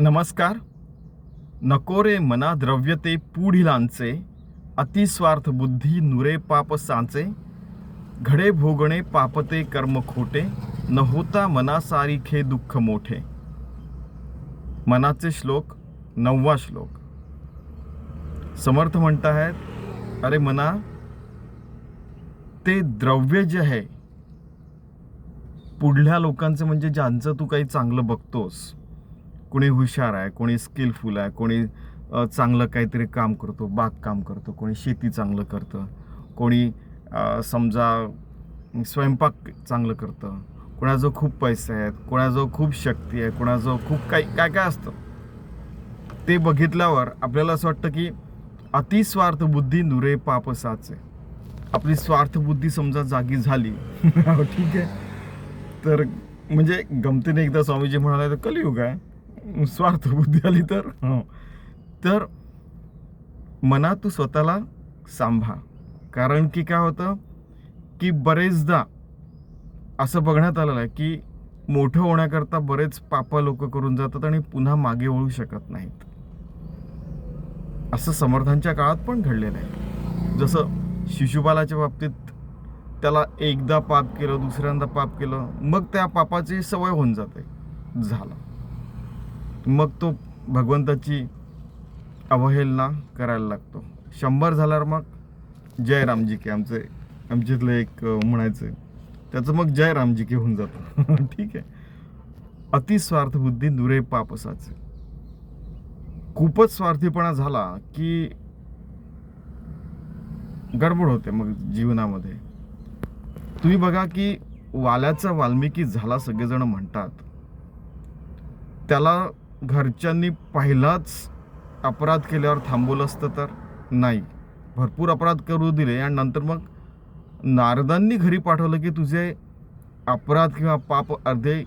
नमस्कार. नको रे मना द्रव्यते पुढिलांचे अतिस्वार्थ बुद्धी नुरे पाप सांचे घडे भोगणे पापते कर्म खोटे न होता मनासारिखे दुःख मोठे. मनाचे श्लोक नववा श्लोक. समर्थ म्हणत आहेत अरे मना ते द्रव्य जे आहे पुढल्या लोकांचं म्हणजे ज्यांचं तू काही चांगलं बघतोस कोणी हुशार आहे कोणी स्किलफुल आहे कोणी चांगलं काहीतरी काम करतो बागकाम करतो कोणी शेती चांगलं करतं कोणी समजा स्वयंपाक चांगलं करतं कोणाजवळ खूप पैसे आहेत कोणाजवळ खूप शक्ती आहे कोणाजवळ खूप काही काय काय असतं. ते बघितल्यावर आपल्याला असं वाटतं की अतिस्वार्थ बुद्धी नुरे पाप साचे. आपली स्वार्थ बुद्धी समजा जागी झाली. हो, ठीक आहे. तर म्हणजे गमतीने एकदा स्वामीजी म्हणाले तर कलियुग आहे. स्वार्थ बुद्धी आली तर? हो. तर मना तू स्वतःला सांभाळ. कारण की काय होतं? की बरेचदा असं बघण्यात आलेलं आहे की मोठं होण्याकरता बरेच पापा लोक करून जातात आणि पुन्हा मागे वळू शकत नाहीत. असं समर्थांच्या काळात पण घडलेलं आहे. जसं शिशुपालाच्या बाबतीत त्याला एकदा पाप केलं दुसऱ्यांदा पाप केलं मग त्या पापाची सवय होऊन जाते. झाला. मग तो भगवंताची अवहेलना करायला लागतो. शंभर झाल्यावर मग जय रामजी की आमचे आमच्यातलं एक म्हणायचं त्याचं मग जय रामजी की होऊन जातं. ठीक आहे. अतिस्वार्थ बुद्धी दुरे असायचे. खूपच स्वार्थीपणा झाला की गडबड होते मग जीवनामध्ये. तुम्ही बघा की वाल्याचा वाल्मिकी झाला सगळेजण म्हणतात. त्याला घरच्यांनी पहिलाच अपराध केल्यावर थांबवलं असतं तर? नाही. भरपूर अपराध करू दिले आणि नंतर मग नारदांनी घरी पाठवलं की तुझे अपराध किंवा पाप अर्धे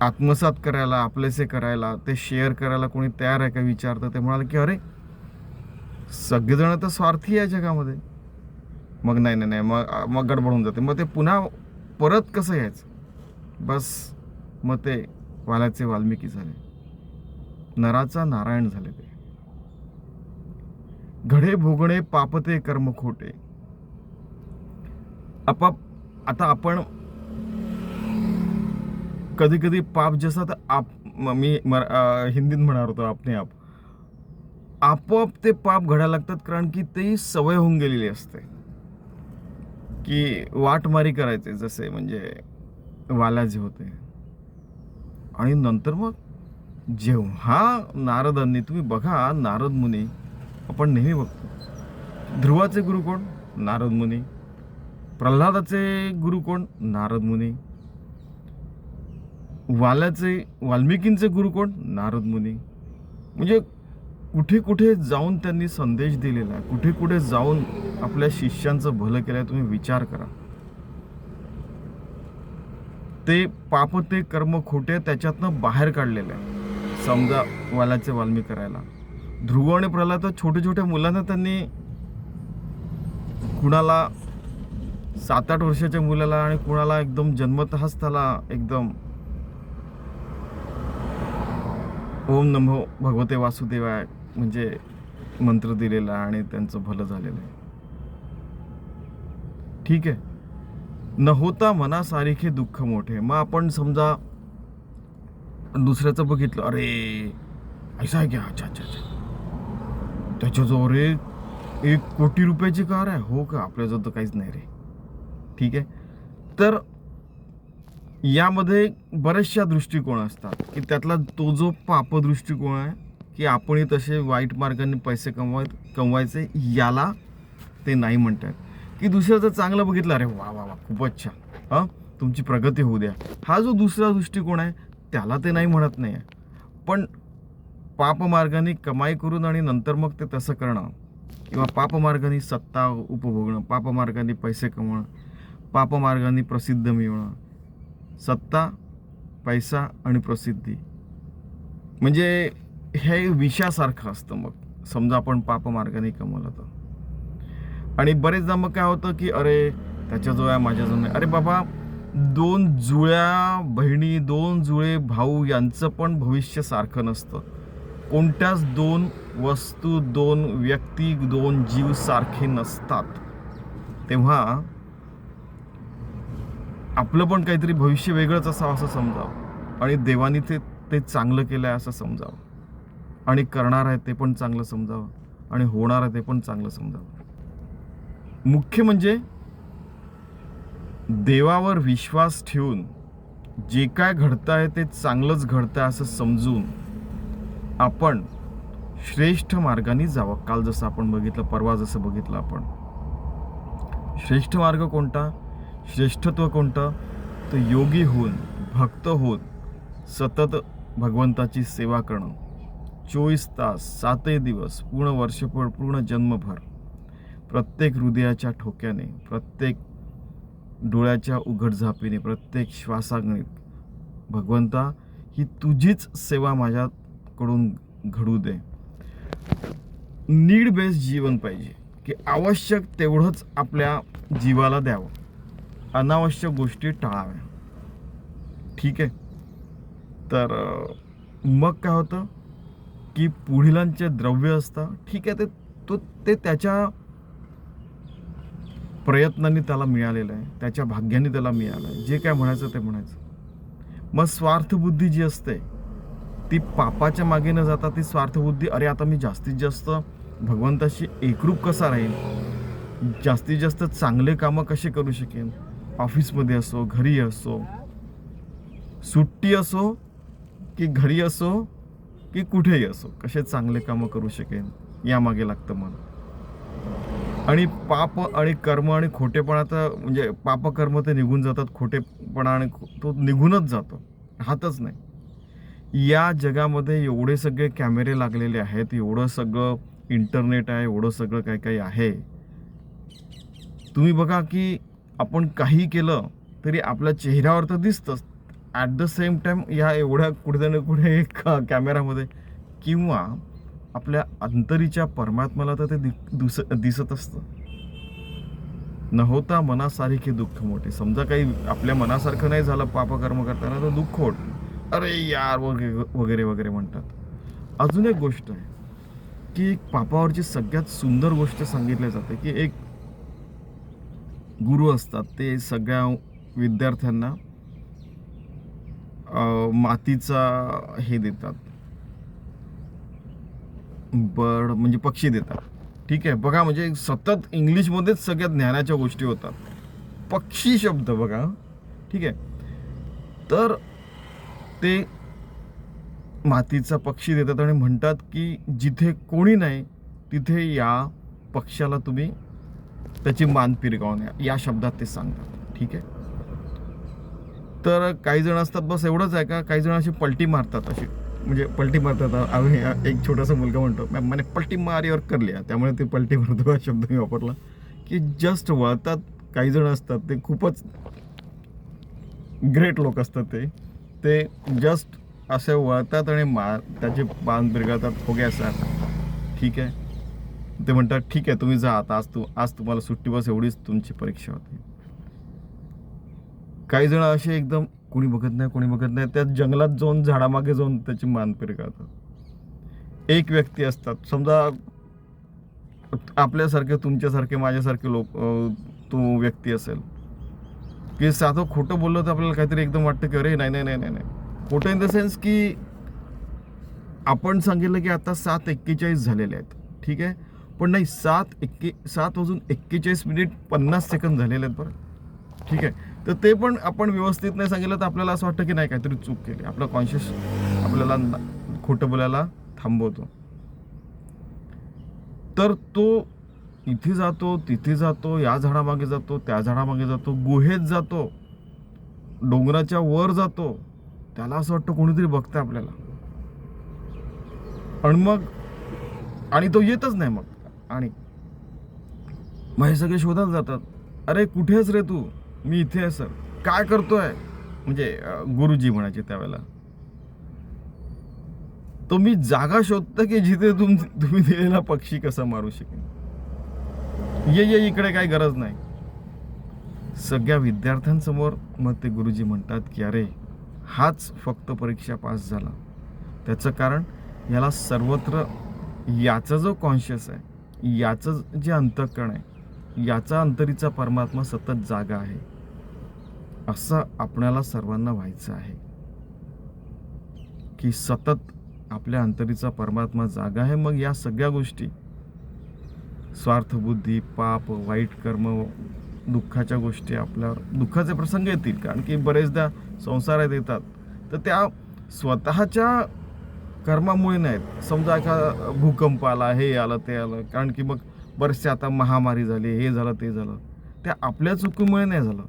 आत्मसात करायला आपलेसे करायला ते शेअर करायला कोणी तयार आहे का विचारतं? ते म्हणाले की अरे सगळेजण तर स्वार्थी आहे जगामध्ये. मग नाही नाही नाही. मग मग गडबड होऊन जाते. मग ते पुन्हा परत कसं यायचं? बस. मग ते वालाचे वाल्मिकी झाले. नराचा नारायण झाले ते. घडे भोगणे पापते कर्म खोटे. आपाप आता आपण कधी कधी पाप जसा तर आप मी हिंदीत म्हणणार होतो आपने आप. आपोआप ते पाप घडायला लागतात कारण की ते सवय होऊन गेलेली असते. की वाटमारी करायचे जसे म्हणजे वालाजे होते. आणि नंतर मग जेव्हा नारदांनी तुम्ही बघा नारद मुनी आपण नेहमी बघतो. ध्रुवाचे गुरु कोण? नारद मुनी. प्रल्हादाचे गुरु कोण? नारद मुनी. वाल्याचे वाल्मिकींचे गुरु कोण? नारद मुनी. म्हणजे कुठे कुठे जाऊन त्यांनी संदेश दिलेला आहे कुठे कुठे जाऊन आपल्या शिष्यांचं भलं केलं आहे तुम्ही विचार करा. ते पाप ते कर्म खोटे त्याच्यातनं बाहेर काढलेलं आहे समजा वालाचे वाल्मी करायला. ध्रुव आणि प्रल्हाद तर छोट्या छोट्या मुलांना त्यांनी कुणाला सात आठ वर्षाच्या मुलाला आणि कुणाला एकदम जन्मतःच त्याला एकदम ओम नमो भगवते वासुदेवाय म्हणजे मंत्र दिलेला आहे आणि त्यांचं भलं झालेलं आहे. ठीक आहे? न होता मना सारिखे दुःख मोठे. मग आपण समजा दुसऱ्याचं बघितलं अरे ऐसा आहे की अच्छा अच्छा अच्छा. त्याच्याजवळ रे एक कोटी रुपयाची कार आहे. हो का? आपल्याजवळ तर काहीच नाही रे. ठीक आहे? तर यामध्ये बऱ्याचशा दृष्टिकोन असतात की त्यातला तो जो पाप दृष्टिकोन आहे की आपणही तसे वाईट मार्गाने पैसे कमवाय कमवायचे याला ते नाही म्हणतात. की दुसऱ्याचं चांगलं बघितलं. अरे वा वा वा खूपच छान. हां? तुमची प्रगती होऊ द्या. हा जो दुसरा दृष्टिकोन आहे त्याला ते नाही म्हणत नाही आहे पण पापमार्गाने कमाई करून आणि नंतर मग ते तसं करणं किंवा पापमार्गाने सत्ता उपभोगणं पापमार्गाने पैसे कमवणं पापमार्गाने प्रसिद्ध मिळवणं सत्ता पैसा आणि प्रसिद्धी. म्हणजे हे विषासारखं असतं मग. समजा आपण पापमार्गाने कमवलं तर. आणि बरेचदा मग काय होतं की अरे त्याच्याजवळ आहे माझ्याजवळ नाही. अरे बाबा दोन जुळ्या बहिणी दोन जुळे भाऊ यांचं पण भविष्य सारखं नसतं. कोणत्याच दोन वस्तू दोन व्यक्ती दोन जीव सारखे नसतात. तेव्हा आपलं पण काहीतरी भविष्य वेगळंच असावं असं समजावं. आणि देवाने ते ते चांगलं केलं आहे असं समजावं. आणि करणार आहे ते पण चांगलं समजावं. आणि होणार आहे ते पण चांगलं समजावं. मुख्य म्हणजे देवावर विश्वास ठेवून जे काय घडतं आहे ते चांगलंच घडतं आहे असं समजून आपण श्रेष्ठ मार्गाने जावं. काल जसं आपण बघितलं परवा जसं बघितलं आपण. श्रेष्ठ मार्ग कोणता? श्रेष्ठत्व कोणतं? तर योगी होऊन भक्त होऊन सतत भगवंताची सेवा करणं. चोवीस तास सातही दिवस पूर्ण वर्षभर पूर्ण जन्मभर. प्रत्येक हृदयाच्या ठोक्याने प्रत्येक डोळ्याच्या उघडझापीने प्रत्येक श्वासागणित भगवंता ही तुझीच सेवा माझ्याकडून घडू दे. नीड बेस्ड जीवन पाहिजे की आवश्यक तेवढंच आपल्या जीवाला द्यावं. अनावश्यक गोष्टी टाळाव्या. ठीक आहे? तर मग काय होतं? की पुढीलांचे द्रव्य असतं ठीक आहे ते तो ते त्याच्या प्रयत्नांनी त्याला मिळालेलं आहे. त्याच्या भाग्याने त्याला मिळालं आहे. जे काय म्हणायचं ते म्हणायचं. मग स्वार्थबुद्धी जी असते ती पापाच्या मागे न जाता ती स्वार्थबुद्धी अरे आता मी जास्तीत जास्त भगवंताशी एकरूप कसा राहील जास्तीत जास्त चांगले कामं कसे करू शकेन? ऑफिसमध्ये असो घरी असो सुट्टी असो की घरी असो की कुठेही असो कसे चांगले कामं करू शकेन? यामागे लागतं मला आणि पाप आणि कर्म आणि खोटेपणा तर म्हणजे पापकर्म ते निघून जातात खोटेपणा आणि तो निघूनच जातो. राहतच नाही. या जगामध्ये एवढे सगळे कॅमेरे लागलेले आहेत एवढं सगळं इंटरनेट आहे एवढं सगळं काय काही आहे. तुम्ही बघा की आपण काही केलं तरी आपल्या चेहऱ्यावर तर दिसतंच. ॲट द सेम टाईम या एवढ्या कुठे ना कुठे क- कॅमेऱ्यामध्ये किंवा आपल्या अंतरीच्या परमात्म्याला तर ते दि- दुस दिसत असतं. न होता मनासारखे दुःख मोठे. समजा काही आपल्या मनासारखं नाही झालं पापकर्म करताना तर दुःख होत अरे यार वगैरे वगैरे वगैरे म्हणतात. अजून एक गोष्ट आहे की एक पापावरची सगळ्यात सुंदर गोष्ट सांगितली जाते की एक गुरु असतात ते सगळ्या विद्यार्थ्यांना मातीचा हे देतात. बर्ड म्हणजे पक्षी देतात. ठीक आहे बघा म्हणजे सतत इंग्लिशमध्येच सगळ्या ज्ञानाच्या गोष्टी होतात. पक्षी शब्द बघा ठीक आहे. तर ते मातीचा पक्षी देतात आणि म्हणतात की जिथे कोणी नाही तिथे या पक्षाला तुम्ही त्याची मान पिरगावून या. या शब्दात ते सांगतात ठीक आहे. तर काही जण असतात बस एवढंच आहे का? काही जण अशी पलटी मारतात अशी. म्हणजे पलटी मारतात. आम्ही एक छोटासा मुलगा म्हणतो. मॅम पलटी मारी और कर लिया त्यामुळे ते पलटी मारतो हा शब्द मी वापरला. की जस्ट वळतात. काही जण असतात ते खूपच ग्रेट लोक असतात ते. ते जस्ट असे वळतात आणि मा त्याचे पान बिरगळतात हो असतात ठीक आहे. ते म्हणतात ठीक आहे तुम्ही जा आता. आज तू आज तुम्हाला सुट्टी बस. एवढीच तुमची परीक्षा होती. काही जण असे एकदम कोणी बघत नाही कोणी बघत नाही. त्या जंगलात जाऊन झाडामागे जाऊन त्याची मान करतात एक व्यक्ती असतात. समजा आपल्यासारखे तुमच्यासारखे माझ्यासारखे लोक तो व्यक्ती असेल. की साधं खोटं बोललं तर आपल्याला काहीतरी एकदम वाटतं की अरे नाही नाही नाही नाही नाही. खोटं इन द सेन्स की आपण सांगितलं की आता सात एक्केचाळीस झालेले आहेत. ठीक आहे? पण नाही सात एक्के सात वाजून एक्केचाळीस मिनिट पन्नास सेकंद झालेले आहेत बरं. ठीक आहे? तर ते पण आपण व्यवस्थित नाही सांगितलं तर आपल्याला असं वाटतं की नाही काहीतरी चूक केली. आपलं कॉन्शियस आपल्याला खोटं बोलायला थांबवतो. तर तो इथे जातो तिथे जातो या झाडामागे जातो त्या झाडामागे जातो गुहेत जातो डोंगराच्या वर जातो. त्याला असं वाटतं कोणीतरी बघतंय आपल्याला. आणि मग आणि तो येतच नाही मग. आणि मग हे सगळे शोधायला जातात. अरे कुठेच रे तू? मी इथे आहे सर. काय करतोय? म्हणजे गुरुजी म्हणायचे त्यावेळेला. तो मी जागा शोधतो की जिथे तुम तुम्ही दिलेला पक्षी कसा मारू शकेन? ये ये इकडे काही गरज नाही. सगळ्या विद्यार्थ्यांसमोर मग ते गुरुजी म्हणतात की अरे हाच फक्त परीक्षा पास झाला. त्याचं कारण याला सर्वत्र याचा जो कॉन्शियस आहे याचं जे अंतःकरण आहे याचा अंतरीचा परमात्मा सतत जागा आहे. असं आपणाला सर्वांना व्हायचं आहे. की सतत आपल्या अंतरीचा परमात्मा जागा आहे मग या सगळ्या गोष्टी. स्वार्थबुद्धी पाप वाईट कर्म दुःखाच्या गोष्टी आपल्यावर दुःखाचे प्रसंग येतील. कारण की बरेचदा संसारात येतात. तर त्या स्वतःच्या कर्मामुळे नाहीत समजा एका भूकंप आला हे आलं ते आलं. कारण की मग बरेचसे आता महामारी झाली हे झालं ते झालं. त्या आपल्या चुकीमुळे नाही झालं.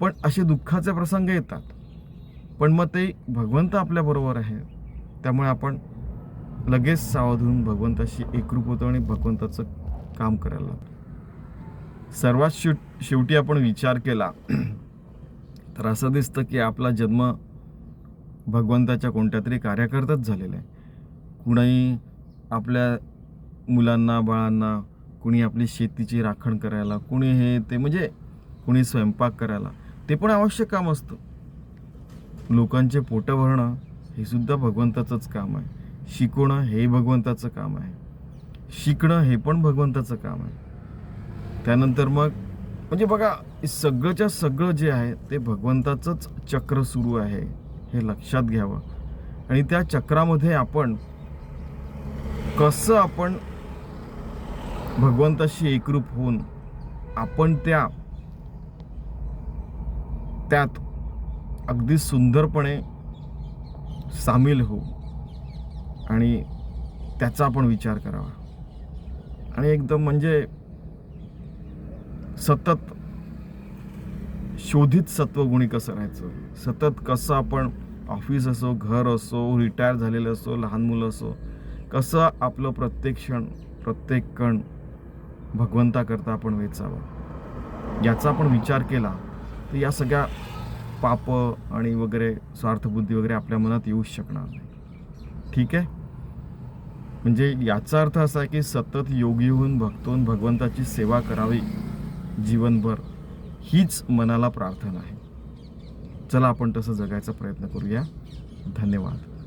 पण असे दुःखाचे प्रसंग येतात. पण मग ते भगवंत आपल्याबरोबर आहे त्यामुळे आपण लगेच सावध होऊन भगवंताशी एकरूप होतो आणि भगवंताचं काम करायला लागतो. सर्वात शेव शेवटी आपण विचार केला तर असं दिसतं की आपला जन्म भगवंताच्या कोणत्या तरी कार्याकरताच झालेला आहे. कुणाही आपल्या मुलांना बाळांना कुणी आपली शेतीची राखण करायला कुणी हे ते म्हणजे कुणी स्वयंपाक करायला ते पण आवश्यक काम असतं. लोकांचे पोटं भरणं हे सुद्धा भगवंताचंच काम आहे. शिकवणं हे भगवंताचं काम आहे. शिकणं हे पण भगवंताचं काम आहे. त्यानंतर मग म्हणजे बघा सगळंच्या सगळं जे आहे ते भगवंताचंच चक्र सुरू आहे हे लक्षात घ्यावं. आणि त्या चक्रामध्ये आपण कसं आपण भगवंताशी एकरूप होऊन आपण त्या त्यात अगदी सुंदरपणे सामील होऊ आणि त्याचा आपण विचार करावा. आणि एकदम म्हणजे सतत शोधित सत्वगुणी कसं राहायचं? सतत कसं आपण ऑफिस असो घर असो रिटायर झालेलं असो लहान मुलं असो कसं आपलं प्रत्येक क्षण प्रत्येक कण भगवंताकरता आपण वेचावं? याचा आपण विचार केला तर या सगळ्या पाप आणि वगैरे स्वार्थबुद्धी वगैरे आपल्या मनात येऊच शकणार नाही. ठीक आहे? म्हणजे याचा अर्थ असा आहे की सतत योगी होऊन भक्तोन भगवंताची सेवा करावी जीवनभर हीच मनाला प्रार्थना आहे. चला आपण तसं जगायचा प्रयत्न करूया. धन्यवाद.